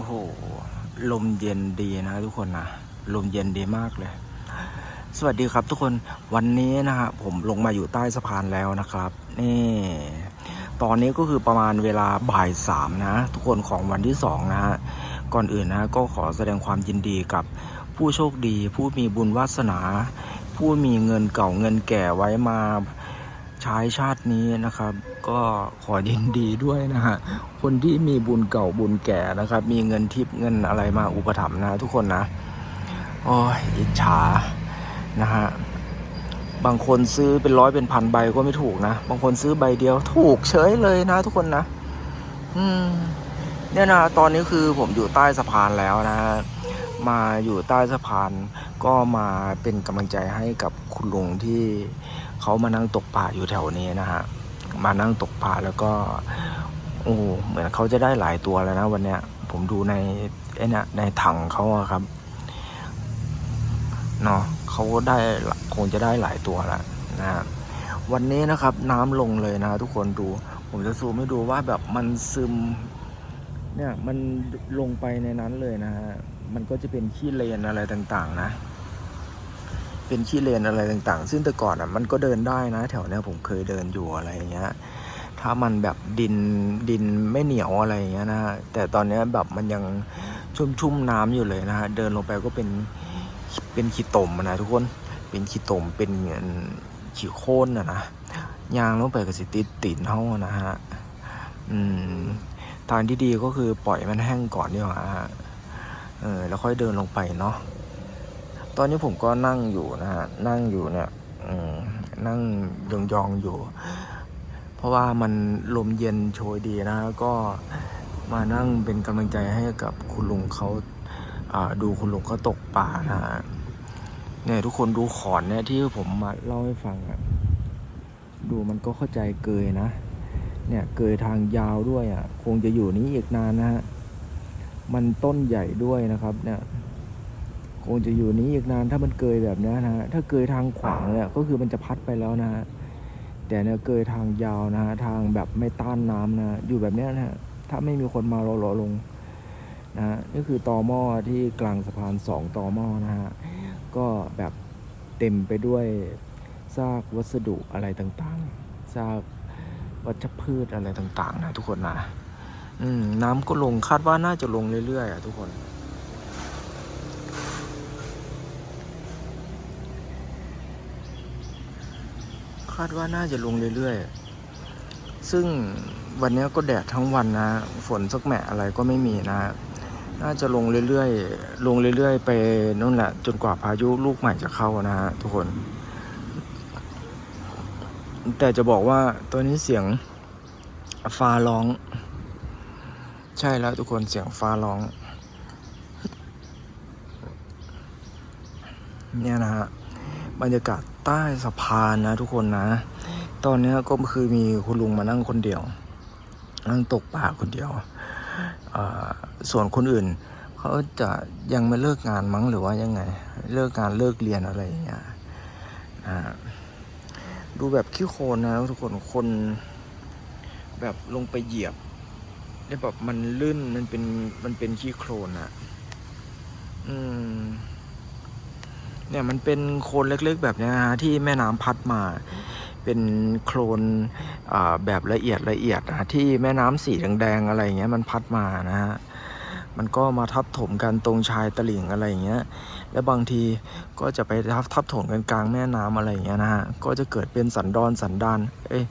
อ้โห ลมเย็นดีนะทุกคนนะ ลมเย็นดีมากเลย สวัสดีครับทุกคน วันนี้นะฮะผมลงมาอยู่ใต้สะพานแล้วนะครับ นี่ ตอนนี้ก็คือประมาณเวลาบ่ายสามนะ ทุกคนของวันที่สองนะฮะ ก่อนอื่นนะก็ขอแสดงความยินดีกับผู้โชคดี ผู้มีบุญวาสนา ผู้มีเงินเก่าเงินแก่ไว้มาใช้ชาตินี้นะครับ ก็ขอยินดีด้วยนะฮะ คนที่มีบุญเก่าบุญแก่นะครับ มีเงินทิพย์เงินอะไรมาอุปถัมภ์นะทุกคนนะ โอ้ยอิจฉานะฮะ บางคนซื้อเป็นร้อยเป็นพันใบก็ไม่ถูกนะ บางคนซื้อใบเดียวถูกเฉยเลยนะ ทุกคนนะ อืม เนี่ยนะตอนนี้คือผมอยู่ใต้สะพานแล้วนะฮะมาอยู่ใต้สะพานก็มาเป็นกำลังใจให้กับคุณลุงที่เขามานั่งตกปลาอยู่แถวนี้นะฮะ มานั่งตกปลาแล้วก็ โอ้เหมือนเขาจะได้หลายตัวแล้วนะวันเนี้ย ผมดูในไอ้เนี่ยในถังเขาอะครับเนาะเขาได้คงจะได้หลายตัวแล้วนะวันนี้นะครับ น้ำลงเลยนะทุกคนดู ผมจะซูมให้ดูว่าแบบมันซึม เนี่ยมันลงไปในนั้นเลยนะฮะมันก็จะเป็นขี้เลนอะไรต่าง ๆ นะ เป็นขี้เลนอะไรต่างๆ ซึ่งแต่ก่อนอะมันก็เดินได้นะ แถวเนี้ยผมเคยเดินอยู่อะไรอย่างเงี้ยถ้ามันแบบดินดินไม่เหนียวอะไรอย่างเงี้ยนะฮะแต่ตอนเนี้ยแบบมันยังชุ่มๆน้ำอยู่เลยนะฮะเดินลงไปก็เป็นเป็นขี้ตมอะนะทุกคนเป็นขี้ตมเป็นเหมือนขี้โคลนอะนะยางลงไปก็สิติดตีนเท่านะฮะอืมทางที่ดีก็คือปล่อยมันแห้งก่อนดีกว่าฮะเออแล้วค่อยเดินลงไปเนาะ ตอนนี้ผมก็นั่งอยู่นะฮะ นั่งอยู่เนี่ยนั่งยองๆอยู่ เพราะว่ามันลมเย็นโชยดีนะก็มานั่งเป็นกำลังใจให้กับคุณลุงเขาดูคุณลุงเขาตกปลานะฮะเนี่ยทุกคนดูขอนเนี่ยที่ผมมาเล่าให้ฟังอะดูมันก็เข้าใจเกยนะ เนี่ยเกยทางยาวด้วยอะ คงจะอยู่นี้อีกนานนะฮะ มันต้นใหญ่ด้วยนะครับ เนี่ย คงจะอยู่นี้อีกนานถ้ามันเกยแบบนี้นะฮะถ้าเกยทางขวางเนี่ยก็คือมันจะพัดไปแล้วนะฮะแต่เนี่ยเกยทางยาวนะฮะทางแบบไม่ต้านน้ำนะอยู่แบบนี้นะฮะถ้าไม่มีคนมารอรอลงนะฮะนี่คือตอหม้อที่กลางสะพานสองตอหม้อนะฮะก็แบบเต็มไปด้วยซากวัสดุอะไรต่างๆซากวัชพืชอะไรต่างๆ นะทุกคนนะอืมน้ำก็ลงคาดว่าน่าจะลงเรื่อยๆอะทุกคนาดว่าน่าจะลงเรื่อยๆ ซึ่งวันนี้ก็แดดทั้งวันนะ ฝนสักแหมะอะไรก็ไม่มีนะ น่าจะลงเรื่อยๆ ลงเรื่อยๆ ไปนู่นแหละ จนกว่าพายุลูกใหม่จะเข้านะฮะทุกคน แต่จะบอกว่าตัวนี้เสียงฟ้าร้อง ใช่แล้วทุกคนเสียงฟ้าร้อง เนี่ยนะฮะ บรรยากาศใต้สะพานนะทุกคนนะ ตอนนี้ก็คือมีคุณลุงมานั่งคนเดียว นั่งตกปลาคนเดียว ส่วนคนอื่น เขาจะยังไม่เลิกงานมั้งหรือว่ายังไง เลิกงานเลิกเรียนอะไรอย่างเงี้ยดูแบบขี้โคลนนะทุกคนคนแบบลงไปเหยียบเนี่ยแบบมันลื่นมันเป็นมันเป็นขี้โคลนอะอืม เนี่ยมันเป็นโคลนเล็กๆ แบบเนี้ยนะฮะที่แม่น้ำพัดมา เป็นโคลนแบบละเอียดละเอียดนะที่แม่น้ำสีแดงๆอะไรเงี้ยมันพัดมานะฮะมันก็มาทับถมกันตรงชายตลิ่งอะไรอย่างเงี้ย แล้วบางทีก็จะไปทับทับถมกันกลางแม่น้ำอะไรอย่างเงี้ยนะฮะ ก็จะเกิดเป็นสันดอนสันดาน เอ้ย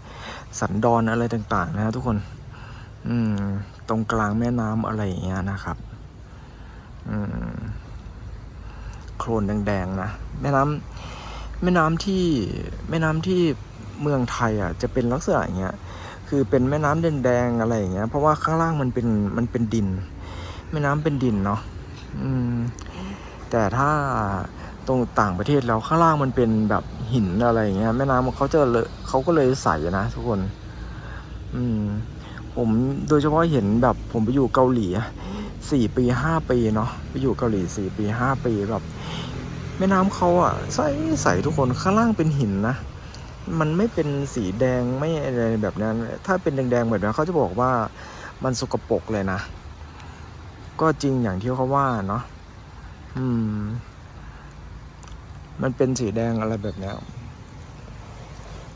สันดอนอะไรต่างๆ นะฮะทุกคน อืม ตรงกลางแม่น้ำอะไรอย่างเงี้ยนะครับ อืม โคลนแดงๆนะแม่น้ำแม่น้ำที่แม่น้ำที่เมืองไทยอะจะเป็นลักษณะอย่างเงี้ยคือเป็นแม่น้ำแดงๆอะไรอย่างเงี้ย เพราะว่าข้างล่างมันเป็นมันเป็นดิน แม่น้ำเป็นดินเนาะอืมแต่ถ้าตรงต่างประเทศแล้วข้างล่างมันเป็นแบบหินอะไรอย่างเงี้ยแม่น้ำเขาจะเลยเขาก็เลยใสนะทุกคน อืม ผมโดยเฉพาะเห็นแบบผมไปอยู่เกาหลีสี่ปีห้าปีเนาะไปอยู่เกาหลีสี่ปีห้าปีแบบ แม่น้ำเขาอะใสใสทุกคนข้างล่างเป็นหินนะ มันไม่เป็นสีแดงไม่อะไรแบบนั้น ถ้าเป็นแดงๆแบบนั้นเขาจะบอกว่ามันสกปรกเลยนะ ก็จริงอย่างที่เขาว่าเนาะอืม มันเป็นสีแดงอะไรแบบนี้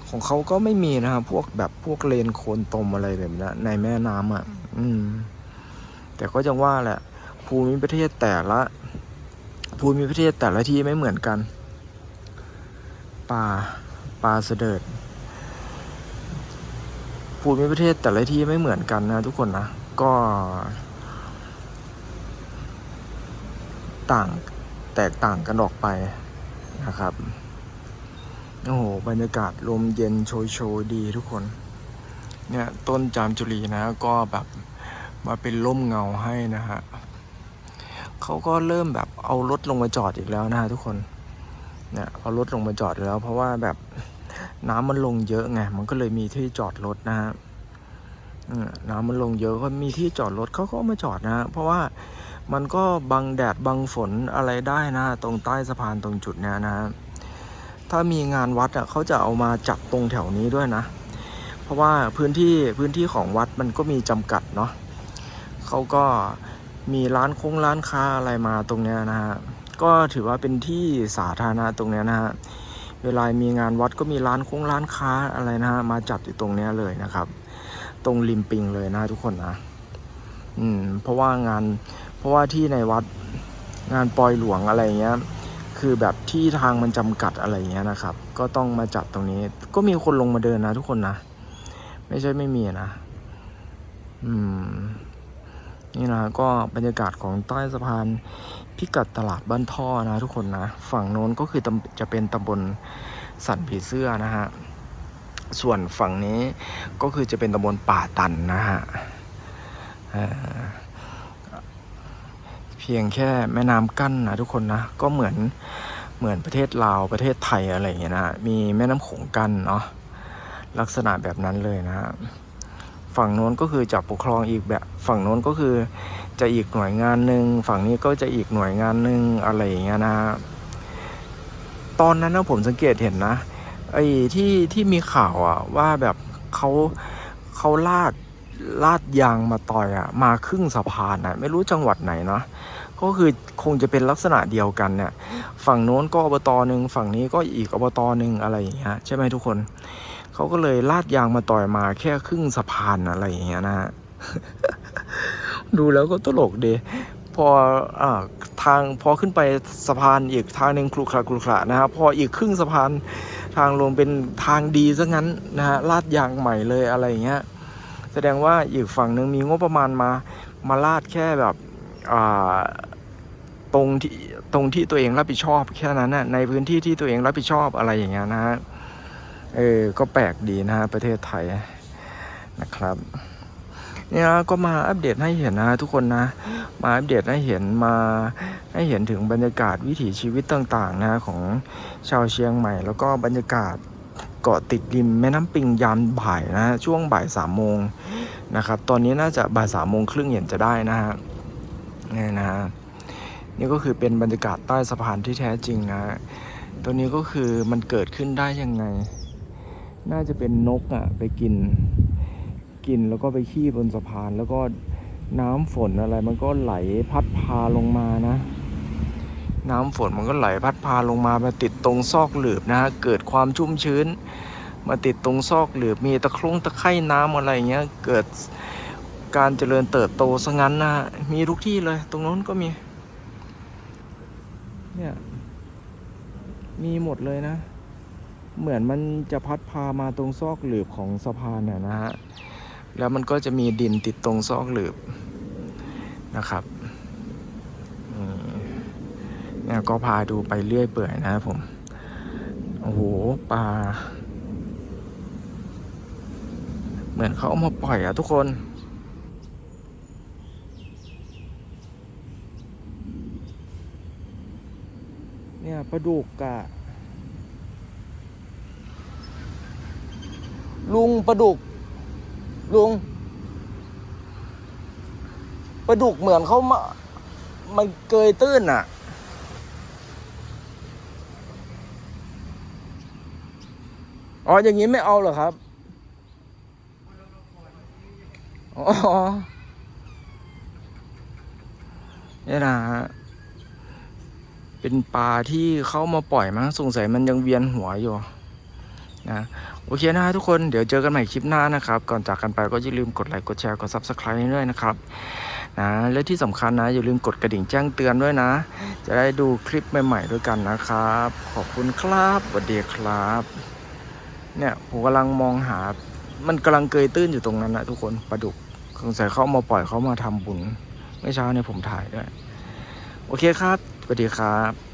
ของเขาก็ไม่มีนะครับพวกแบบพวกเลนโคนตมอะไรแบบนี้ในแม่น้ำอะ อืม แต่ก็จังว่าแหละ ภูมิประเทศแต่ละ ภูมิประเทศแต่ละที่ไม่เหมือนกัน ป่าป่าเสดิร์ดภูมิประเทศแต่ละที่ไม่เหมือนกันนะทุกคนนะ ก็ ต่างแตกต่างกันออกไปนะครับโอ้โหบรรยากาศลมเย็นโชยโชยดีทุกคน เนี่ยต้นจามจุรีนะก็แบบมาเป็นร่มเงาให้นะฮะเขาก็เริ่มแบบ เอารถลงมาจอดอีกแล้วนะฮะทุกคนเนี่ยเอารถลงมาจอดแล้ว เพราะว่าแบบน้ำมันลงเยอะไงมันก็เลยมีที่จอดรถนะฮะน้ำมันลงเยอะก็มีที่จอดรถเขาก็เอามาจอดนะฮะเพราะว่ามันก็บังแดดบังฝนอะไรได้นะตรงใต้สะพานตรงจุดเนี้ยนะฮะถ้ามีงานวัดอะเขาจะเอามาจัดตรงแถวนี้ด้วยนะ เพราะว่าพื้นที่พื้นที่ของวัดมันก็มีจำกัดเนาะเขาก็ มีร้านคงร้านค้าอะไรมาตรงเนี้ยนะฮะก็ถือว่าเป็นที่สาธารณะตรงเนี้ยนะฮะเวลามีงานวัดก็มีร้านคงร้านค้าอะไรนะฮะมาจัดอยู่ตรงเนี้ยเลยนะครับ ตรงริมปิงเลยนะทุกคนนะอืมเพราะว่างานเพราะว่าที่ในวัดงานปล่อยหลวงอะไรเงี้ยคือแบบที่ทางมันจำกัดอะไรเงี้ยนะครับ ก็ต้องมาจัดตรงนี้ ก็มีคนลงมาเดินนะทุกคนนะ ไม่ใช่ไม่มีนะ อืม นี่นะก็บรรยากาศของใต้สะพานพิกัดตลาดบ้านท่อนะทุกคนนะฝั่งโน้นก็คือจะเป็นตำบลสันผีเสื้อนะฮะส่วนฝั่งนี้ก็คือจะเป็นตำบลป่าตันนะฮะเอ่อเพียงแค่แม่น้ำกั้นนะทุกคนนะก็เหมือนเหมือนประเทศลาวประเทศไทยอะไรอย่างเงี้ยนะมีแม่น้ำโขงกั้นเนาะลักษณะแบบนั้นเลยนะฮะ ฝั่งโน้นก็คือจะปกครองอีกแบบ ฝั่งโน้นก็คือจะอีกหน่วยงานหนึ่งฝั่งนี้ก็จะอีกหน่วยงานหนึ่งอะไรอย่างเงี้ยนะฮะตอนนั้นนะผมสังเกตเห็นนะไอ้ที่ที่มีข่าวอะว่าแบบเขาเขาลาดลาดยางมาต่อยอะมาครึ่งสะพานอะไม่รู้จังหวัดไหนเนาะก็คือคงจะเป็นลักษณะเดียวกันเนี่ย ฝั่งโน้นก็อบตหนึ่งฝั่งนี้ก็อีกอบตหนึ่งอะไรอย่างเงี้ยใช่ไหมทุกคน เขาก็เลยลาดยางมาต่อยมาแค่ครึ่งสะพานอะไรอย่างเงี้ยนะฮะดูแล้วก็ตลกดีพออ่าทางพอขึ้นไปสะพานอีกทางหนึ่งคลุขระคลุขระนะครับพออีกครึ่งสะพานทางลงเป็นทางดีซะงั้นนะฮะลาดยางใหม่เลยอะไรอย่างเงี้ยแสดงว่าอีกฝั่งหนึ่งมีงบประมาณมามาลาดแค่แบบอ่าตรงที่ตรงที่ตัวเองรับผิดชอบแค่นั้นนะในพื้นที่ที่ตัวเองรับผิดชอบอะไรอย่างเงี้ยนะฮะ เออ ก็แปลกดีนะฮะประเทศไทยนะครับเนี่ยนะก็มาอัปเดตให้เห็นนะทุกคนนะ มาอัปเดตให้เห็นมาให้เห็นถึงบรรยากาศวิถีชีวิตต่างๆนะของชาวเชียงใหม่ แล้วก็บรรยากาศเกาะติดริมแม่น้ำปิงยามบ่ายนะช่วงบ่ายสามโมงนะครับตอนนี้น่าจะบ่ายสามโมงครึ่งเห็นจะได้นะฮะนี่นะนี่ก็คือเป็นบรรยากาศใต้สะพานที่แท้จริงนะตัวนี้ก็คือมันเกิดขึ้นได้ยังไง น่าจะเป็นนกอะ ไปกิน กินแล้วก็ไปขี้บนสะพาน แล้วก็น้ำฝนอะไร มันก็ไหลพัดพาลงมานะ น้ำฝนมันก็ไหลพัดพาลงมามาติดตรงซอกหลืบนะฮะเกิดความชุ่มชื้น มาติดตรงซอกหลืบมีตะครุงตะไคร่น้ำอะไรเงี้ยเกิดการเจริญเติบโตซะงั้นนะฮะมีทุกที่เลย ตรงโน้นก็มี เนี่ย มีหมดเลยนะ เหมือนมันจะพัดพามาตรงซอกหลืบของสะพานน่ะนะฮะ แล้วมันก็จะมีดินติดตรงซอกหลืบนะครับเนี่ยก็พาดูไปเรื่อยเปื่อยนะครับผม โอ้โหปลา เหมือนเขาเอามาปล่อยอะทุกคนเนี่ยปลาดุกอะ ลุงปลาดุก ลุงปลาดุกเหมือนเขามามันเกยตื้นอะ อ๋อ อย่างนี้ไม่เอาเหรอครับ อ๋อเนี่ยนะฮะ เป็นปลาที่เข้ามาปล่อยมั้งสงสัยมันยังเวียนหัวอยู่ นะ อเคนะฮะทุกคนเดี๋ยวเจอกันใหม่คลิปหน้านะครับ ก่อนจากกันไปก็อย่าลืมกดไลค์กดแชร์กด subscribe ด้วยนะครับนะและที่สำคัญนะอย่าลืมกดกระดิ่งแจ้งเตือนด้วยนะ จะได้ดูคลิปใหม่ๆด้วยกันนะครับ ขอบคุณครับสวัสดีครับ เนี่ยผมกำลังมองหา มันกำลังเกยตื้นอยู่ตรงนั้นนะทุกคนปลาดุกสงสัยเขามาปล่อยเขามาทำบุญเมื่อเช้าเนี่ยผมถ่ายด้วย โอเคครับสวัสดีครับ